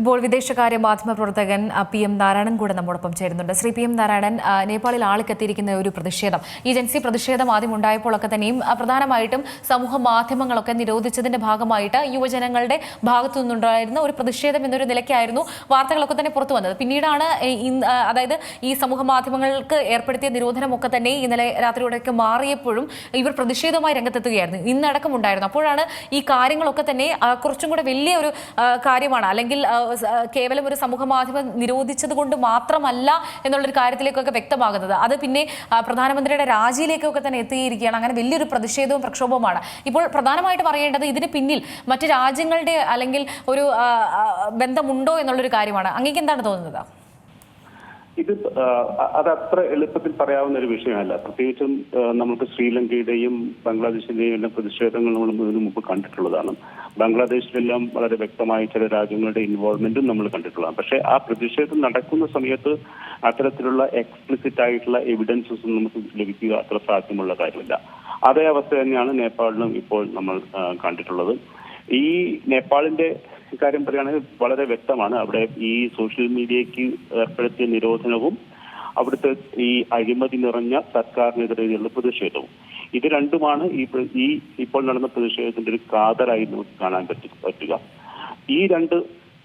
ഇപ്പോൾ വിദേശകാര്യ മാധ്യമ പ്രവർത്തകൻ പി എം നാരായണൻ കൂടെ നമ്മോടൊപ്പം ചേരുന്നുണ്ട്. ശ്രീ പി എം നാരായണൻ നേപ്പാളിൽ ആളിക്കെത്തിയിരിക്കുന്ന ഒരു പ്രതിഷേധം. ഈ ജൻസി പ്രതിഷേധം ആദ്യം ഉണ്ടായപ്പോഴൊക്കെ തന്നെയും പ്രധാനമായിട്ടും സമൂഹ മാധ്യമങ്ങളൊക്കെ നിരോധിച്ചതിന്റെ ഭാഗമായിട്ട് യുവജനങ്ങളുടെ ഭാഗത്തു നിന്നുണ്ടായിരുന്ന ഒരു പ്രതിഷേധം എന്നൊരു നിലയ്ക്കായിരുന്നു വാർത്തകളൊക്കെ തന്നെ പുറത്തു വന്നത്. പിന്നീടാണ് അതായത് ഈ സമൂഹ മാധ്യമങ്ങൾക്ക് ഏർപ്പെടുത്തിയ നിരോധനമൊക്കെ തന്നെ ഇന്നലെ രാത്രിയോടെയൊക്കെ മാറിയപ്പോഴും ഇവർ പ്രതിഷേധവുമായി രംഗത്തെത്തുകയായിരുന്നു. ഇന്നടക്കം ഉണ്ടായിരുന്നു. അപ്പോഴാണ് ഈ കാര്യങ്ങളൊക്കെ തന്നെ കുറച്ചും കൂടെ വലിയ ഒരു കാര്യമാണ്. അല്ലെങ്കിൽ കേവലം ഒരു സമൂഹ മാധ്യമം നിരോധിച്ചത് കൊണ്ട് മാത്രമല്ല എന്നുള്ളൊരു കാര്യത്തിലേക്കൊക്കെ വ്യക്തമാകുന്നത്. അത് പിന്നെ പ്രധാനമന്ത്രിയുടെ രാജിയിലേക്കൊക്കെ തന്നെ എത്തിയിരിക്കുകയാണ്. അങ്ങനെ വലിയൊരു പ്രതിഷേധവും പ്രക്ഷോഭവുമാണ്. ഇപ്പോൾ പ്രധാനമായിട്ട് പറയേണ്ടത് ഇതിന് പിന്നിൽ മറ്റ് രാജ്യങ്ങളുടെ അല്ലെങ്കിൽ ഒരു ബന്ധമുണ്ടോ എന്നുള്ളൊരു കാര്യമാണ്. അങ്ങേക്ക് എന്താണ് തോന്നുന്നത്? ഇത് അത് അത്ര എളുപ്പത്തിൽ പറയാവുന്ന ഒരു വിഷയമല്ല. പ്രത്യേകിച്ചും നമുക്ക് ശ്രീലങ്കയുടെയും ബംഗ്ലാദേശിന്റെയും എല്ലാം പ്രതിഷേധങ്ങൾ നമ്മൾ ഇതിനു മുമ്പ് കണ്ടിട്ടുള്ളതാണ്. ബംഗ്ലാദേശിലെല്ലാം വളരെ വ്യക്തമായി ചില രാജ്യങ്ങളുടെ ഇൻവോൾവ്മെന്റും നമ്മൾ കണ്ടിട്ടുള്ളതാണ്. പക്ഷേ ആ പ്രതിഷേധം നടക്കുന്ന സമയത്ത് അത്തരത്തിലുള്ള എക്സ്പ്ലിസിറ്റ് ആയിട്ടുള്ള എവിഡൻസസ് നമുക്ക് ലഭിക്കുക അത്ര സാധ്യമുള്ള കാര്യമില്ല. അതേ അവസ്ഥ തന്നെയാണ് നേപ്പാളിലും ഇപ്പോൾ നമ്മൾ കണ്ടിട്ടുള്ളത്. ഈ നേപ്പാളിന്റെ കാര്യം പറയുകയാണെങ്കിൽ വളരെ വ്യക്തമാണ്. അവിടെ ഈ സോഷ്യൽ മീഡിയയ്ക്ക് ഏർപ്പെടുത്തിയ നിരോധനവും അവിടുത്തെ ഈ അഴിമതി നിറഞ്ഞ സർക്കാരിനെതിരെയുള്ള പ്രതിഷേധവും. ഇത് രണ്ടുമാണ് ഈ ഈ ഇപ്പോൾ നടന്ന പ്രതിഷേധത്തിന്റെ ഒരു കാതലായി നമുക്ക് കാണാൻ പറ്റും പറ്റുക. ഈ രണ്ട്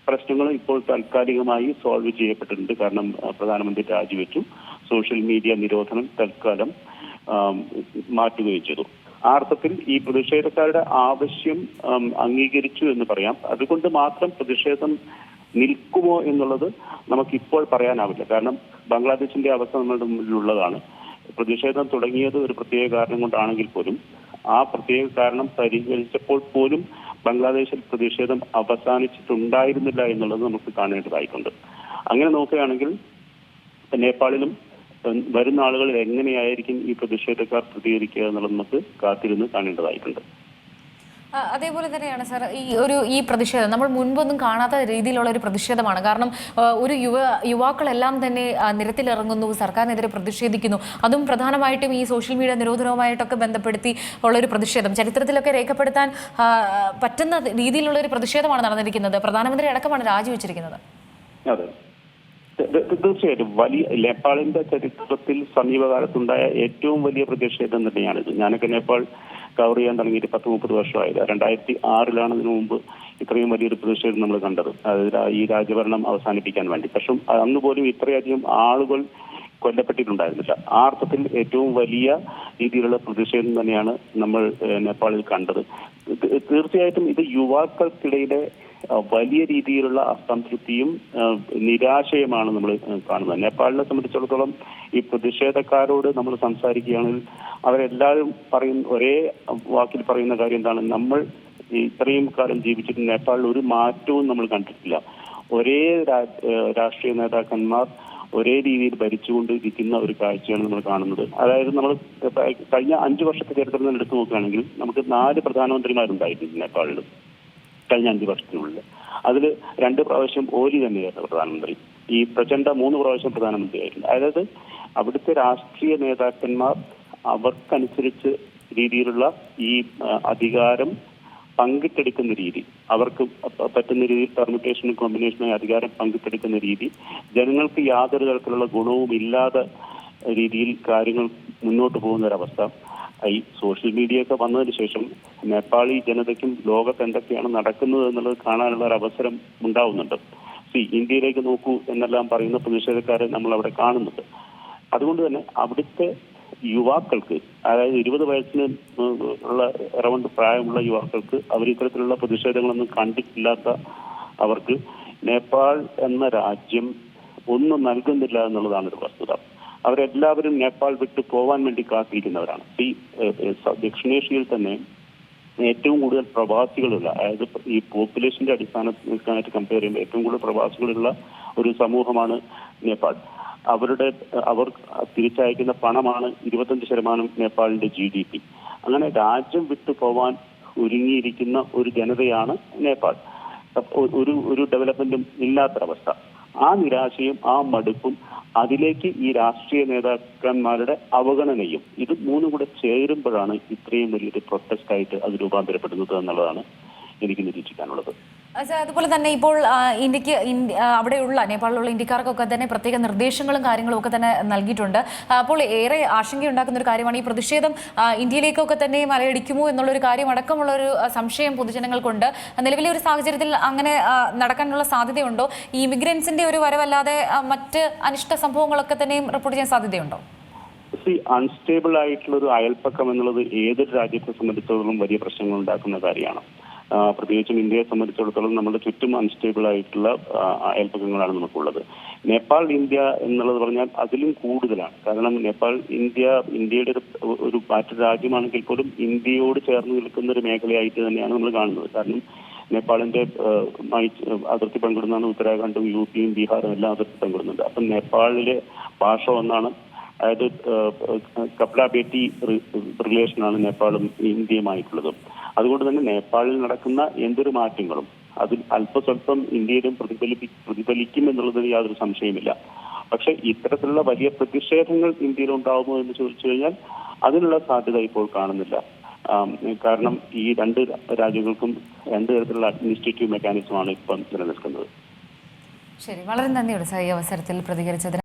പ്രശ്നങ്ങളും ഇപ്പോൾ താൽക്കാലികമായി സോൾവ് ചെയ്യപ്പെട്ടിട്ടുണ്ട്. കാരണം പ്രധാനമന്ത്രി രാജിവെച്ചു. സോഷ്യൽ മീഡിയ നിരോധനം തൽക്കാലം മാറ്റുകയും ചെയ്തു. ആ അർത്ഥത്തിൽ ഈ പ്രതിഷേധക്കാരുടെ ആവശ്യം അംഗീകരിച്ചു എന്ന് പറയാം. അതുകൊണ്ട് മാത്രം പ്രതിഷേധം നിൽക്കുമോ എന്നുള്ളത് നമുക്കിപ്പോൾ പറയാനാവില്ല. കാരണം ബംഗ്ലാദേശിന്റെ അവസ്ഥ നമ്മുടെ മുന്നിലുള്ളതാണ്. പ്രതിഷേധം തുടങ്ങിയത് ഒരു പ്രത്യേക കാരണം കൊണ്ടാണെങ്കിൽ പോലും ആ പ്രത്യേക കാരണം പരിഹരിച്ചപ്പോൾ പോലും ബംഗ്ലാദേശിൽ പ്രതിഷേധം അവസാനിച്ചിട്ടുണ്ടായിരുന്നില്ല എന്നുള്ളത് നമുക്ക് കാണേണ്ടതായിട്ടുണ്ട്. അങ്ങനെ നോക്കുകയാണെങ്കിൽ നേപ്പാളിലും വരുന്ന ആളുകളിൽ എങ്ങനെയായിരിക്കും ഈ പ്രതിഷേധക്കാർ പ്രതികരിക്കുക എന്നുള്ളത് നമുക്ക് കാത്തിരുന്ന് കാണേണ്ടതായിട്ടുണ്ട്. അതേപോലെ തന്നെയാണ് സർ ഈ ഒരു ഈ പ്രതിഷേധം നമ്മൾ മുൻപൊന്നും കാണാത്ത രീതിയിലുള്ള ഒരു പ്രതിഷേധമാണ്. കാരണം ഒരു യുവ യുവാക്കളെല്ലാം തന്നെ നിരത്തിലിറങ്ങുന്നു സർക്കാരിനെതിരെ പ്രതിഷേധിക്കുന്നു. അതും പ്രധാനമായിട്ടും ഈ സോഷ്യൽ മീഡിയ നിരോധനവുമായിട്ടൊക്കെ ബന്ധപ്പെടുത്തി ഉള്ള ഒരു പ്രതിഷേധം. ചരിത്രത്തിലൊക്കെ രേഖപ്പെടുത്താൻ പറ്റുന്ന രീതിയിലുള്ള ഒരു പ്രതിഷേധമാണ് നടന്നിരിക്കുന്നത്. പ്രധാനമന്ത്രി അടക്കമാണ് രാജിവെച്ചിരിക്കുന്നത്. അതെ. തീർച്ചയായിട്ടും വലിയ നേപ്പാളിന്റെ ചരിത്രത്തിൽ സമീപകാലത്തുണ്ടായ ഏറ്റവും വലിയ പ്രതിഷേധം തന്നെയാണിത്. ഞാനൊക്കെ നേപ്പാൾ കവർ ചെയ്യാൻ തുടങ്ങിയിട്ട് പത്ത് മുപ്പത് വർഷമായത്. രണ്ടായിരത്തി ആറിലാണ് ഇതിനു മുമ്പ് ഇത്രയും വലിയൊരു പ്രതിഷേധം നമ്മൾ കണ്ടത്. അതായത് ഈ രാജഭരണം അവസാനിപ്പിക്കാൻ വേണ്ടി. പക്ഷെ അന്ന് പോലും ഇത്രയധികം ആളുകൾ കൊല്ലപ്പെട്ടിട്ടുണ്ടായിരുന്നില്ല. ആ അർത്ഥത്തിൽ ഏറ്റവും വലിയ രീതിയിലുള്ള പ്രതിഷേധം തന്നെയാണ് നമ്മൾ നേപ്പാളിൽ കണ്ടത്. തീർച്ചയായിട്ടും ഇത് യുവാക്കൾക്കിടയിലെ വലിയ രീതിയിലുള്ള അസംതൃപ്തിയും നിരാശയുമാണ് നമ്മൾ കാണുന്നത്. നേപ്പാളിനെ സംബന്ധിച്ചിടത്തോളം ഈ പ്രതിഷേധക്കാരോട് നമ്മൾ സംസാരിക്കുകയാണെങ്കിൽ അവരെല്ലാവരും പറയുന്ന ഒരേ വാക്കിൽ പറയുന്ന കാര്യം എന്താണ്? നമ്മൾ ഇത്രയും കാലം ജീവിച്ചിട്ട് നേപ്പാളിൽ ഒരു മാറ്റവും നമ്മൾ കണ്ടിട്ടില്ല. ഒരേ രാഷ്ട്രീയ നേതാക്കന്മാർ ഒരേ രീതിയിൽ ഭരിച്ചുകൊണ്ടിരിക്കുന്ന ഒരു കാഴ്ചയാണ് നമ്മൾ കാണുന്നത്. അതായത് നമ്മൾ കഴിഞ്ഞ അഞ്ചു വർഷത്തെ ചരിത്രം എടുത്തു നോക്കുകയാണെങ്കിൽ നമുക്ക് നാല് പ്രധാനമന്ത്രിമാരുണ്ടായിരുന്നു നേപ്പാളിൽ കഴിഞ്ഞ അഞ്ചു വർഷത്തിനുള്ളിൽ. അതിൽ രണ്ട് പ്രാവശ്യം ഓലി തന്നെയായിരുന്നു പ്രധാനമന്ത്രി. ഈ പ്രചണ്ഡ മൂന്ന് പ്രാവശ്യം പ്രധാനമന്ത്രിയായിരുന്നു അതായത് അവിടുത്തെ രാഷ്ട്രീയ നേതാക്കന്മാർ അവർക്കനുസരിച്ച് രീതിയിലുള്ള ഈ അധികാരം പങ്കിട്ടെടുക്കുന്ന രീതി അവർക്ക് പറ്റുന്ന രീതിയിൽ പെർമുട്ടേഷനും കോമ്പിനേഷനും അധികാരം പങ്കിട്ടെടുക്കുന്ന രീതി ജനങ്ങൾക്ക് യാതൊരു തരത്തിലുള്ള ഗുണവും ഇല്ലാത്ത രീതിയിൽ കാര്യങ്ങൾ മുന്നോട്ട് പോകുന്ന ഒരവസ്ഥ ഈ സോഷ്യൽ മീഡിയ ഒക്കെ വന്നതിന് ശേഷം നേപ്പാളി ജനതയ്ക്കും ലോകത്ത് എന്തൊക്കെയാണ് നടക്കുന്നത് എന്നുള്ളത് കാണാനുള്ള ഒരു അവസരം ഉണ്ടാവുന്നുണ്ട്. സി ഇന്ത്യയിലേക്ക് നോക്കൂ എന്നെല്ലാം പറയുന്ന പ്രതിഷേധക്കാരെ നമ്മൾ അവിടെ കാണുന്നുണ്ട്. അതുകൊണ്ട് തന്നെ അവിടുത്തെ യുവാക്കൾക്ക് അതായത് ഇരുപത് വയസ്സിന് ഉള്ള അറൗണ്ട് പ്രായമുള്ള യുവാക്കൾക്ക് അവർ ഇത്തരത്തിലുള്ള പ്രതിഷേധങ്ങളൊന്നും കണ്ടിട്ടില്ലാത്ത അവർക്ക് നേപ്പാൾ എന്ന രാജ്യം ഒന്നും നൽകുന്നില്ല എന്നുള്ളതാണ് ഒരു വസ്തുത. അവരെല്ലാവരും നേപ്പാൾ വിട്ടു പോവാൻ വേണ്ടി കാത്തിരിക്കുന്നവരാണ്. ഈ ദക്ഷിണേഷ്യയിൽ തന്നെ ഏറ്റവും കൂടുതൽ പ്രവാസികളുള്ള അതായത് ഈ പോപ്പുലേഷന്റെ അടിസ്ഥാനത്തിനായിട്ട് കമ്പയർ ചെയ്യുമ്പോൾ ഏറ്റവും കൂടുതൽ പ്രവാസികളുള്ള ഒരു സമൂഹമാണ് നേപ്പാൾ. അവരുടെ അവർ തിരിച്ചയക്കുന്ന പണമാണ് ഇരുപത്തഞ്ച് ശതമാനം നേപ്പാളിന്റെ ജി ഡി പി അങ്ങനെ രാജ്യം വിട്ടു പോവാൻ ഒരുങ്ങിയിരിക്കുന്ന ഒരു ജനതയാണ് നേപ്പാൾ. ഒരു ഒരു ഡെവലപ്മെന്റും ഇല്ലാത്തൊരവസ്ഥ ആ നിരാശയും ആ മടുപ്പും അതിലേക്ക് ഈ രാഷ്ട്രീയ നേതാക്കന്മാരുടെ അവഗണനയും ഇത് മൂന്നും കൂടെ ചേരുമ്പോഴാണ് ഇത്രയും വലിയൊരു പ്രൊട്ടസ്റ്റ് ആയിട്ട് അത് രൂപാന്തരപ്പെടുന്നത് എന്നുള്ളതാണ് എനിക്ക് നിരീക്ഷിക്കാനുള്ളത്. അതുപോലെ തന്നെ ഇപ്പോൾ ഇന്ത്യയ്ക്ക് ഇന്ത്യ- അവിടെയുള്ള നേപ്പാളിലുള്ള ഇന്ത്യക്കാർക്കൊക്കെ തന്നെ പ്രത്യേക നിർദ്ദേശങ്ങളും കാര്യങ്ങളും ഒക്കെ തന്നെ നൽകിയിട്ടുണ്ട്. അപ്പോൾ ഏറെ ആശങ്കയുണ്ടാക്കുന്ന ഒരു കാര്യമാണ് ഈ പ്രതിഷേധം ഇന്ത്യയിലേക്കൊക്കെ തന്നെ മലയടിക്കുമോ എന്നുള്ളൊരു കാര്യം അടക്കമുള്ള ഒരു സംശയം പൊതുജനങ്ങൾക്കുണ്ട്. നിലവിലെ ഒരു സാഹചര്യത്തിൽ അങ്ങനെ നടക്കാനുള്ള സാധ്യതയുണ്ടോ? ഈ ഇമിഗ്രൻസിന്റെ ഒരു വരവല്ലാതെ മറ്റ് അനിഷ്ട സംഭവങ്ങളൊക്കെ തന്നെയും റിപ്പോർട്ട് ചെയ്യാൻ സാധ്യതയുണ്ടോ? അൺസ്റ്റേബിൾ ആയിട്ടുള്ള ഒരു അയൽപ്പക്കം എന്നുള്ളത് ഏതൊരു രാജ്യത്തെ സംബന്ധിച്ചിടത്തോളം വലിയ പ്രശ്നങ്ങൾ ഉണ്ടാക്കുന്ന കാര്യമാണ്. പ്രത്യേകിച്ചും ഇന്ത്യയെ സംബന്ധിച്ചിടത്തോളം നമ്മുടെ ചുറ്റും അൺസ്റ്റേബിൾ ആയിട്ടുള്ള അയൽപ്പക്കങ്ങളാണ് നമുക്കുള്ളത്. നേപ്പാൾ ഇന്ത്യ എന്നുള്ളത് പറഞ്ഞാൽ അതിലും കൂടുതലാണ്. കാരണം നേപ്പാൾ ഇന്ത്യ ഇന്ത്യയുടെ ഒരു മറ്റു രാജ്യമാണെങ്കിൽ പോലും ഇന്ത്യയോട് ചേർന്ന് നിൽക്കുന്ന ഒരു മേഖലയായിട്ട് തന്നെയാണ് നമ്മൾ കാണുന്നത്. കാരണം നേപ്പാളിന്റെ അതിർത്തി പങ്കിടുന്നതാണ് ഉത്തരാഖണ്ഡും യു പിയും ബീഹാറും എല്ലാം അതിർത്തി പങ്കിടുന്നുണ്ട്. അപ്പം നേപ്പാളിലെ ഭാഷ ഒന്നാണ് അതായത് കപ്ല ബേട്ടി റിലേഷനാണ് നേപ്പാളും ഇന്ത്യയുമായിട്ടുള്ളത്. അതുകൊണ്ട് തന്നെ നേപ്പാളിൽ നടക്കുന്ന എന്തൊരു മാറ്റങ്ങളും അതിൽ അല്പസ്വല്പം ഇന്ത്യയിലും പ്രതിഫലിപ്പി പ്രതിഫലിക്കും എന്നുള്ളതിന് യാതൊരു സംശയമില്ല പക്ഷെ ഇത്തരത്തിലുള്ള വലിയ പ്രതിഷേധങ്ങൾ ഇന്ത്യയിൽ ഉണ്ടാവുമോ എന്ന് ചോദിച്ചു കഴിഞ്ഞാൽ അതിനുള്ള സാധ്യത ഇപ്പോൾ കാണുന്നില്ല. കാരണം ഈ രണ്ട് രാജ്യങ്ങൾക്കും രണ്ടു തരത്തിലുള്ള അഡ്മിനിസ്ട്രേറ്റീവ് മെക്കാനിസമാണ് ഇപ്പം നിലനിൽക്കുന്നത്. ശരി വളരെ നന്ദിയുണ്ട് സാർ ഈ അവസരത്തിൽ പ്രതികരിച്ചതിന്.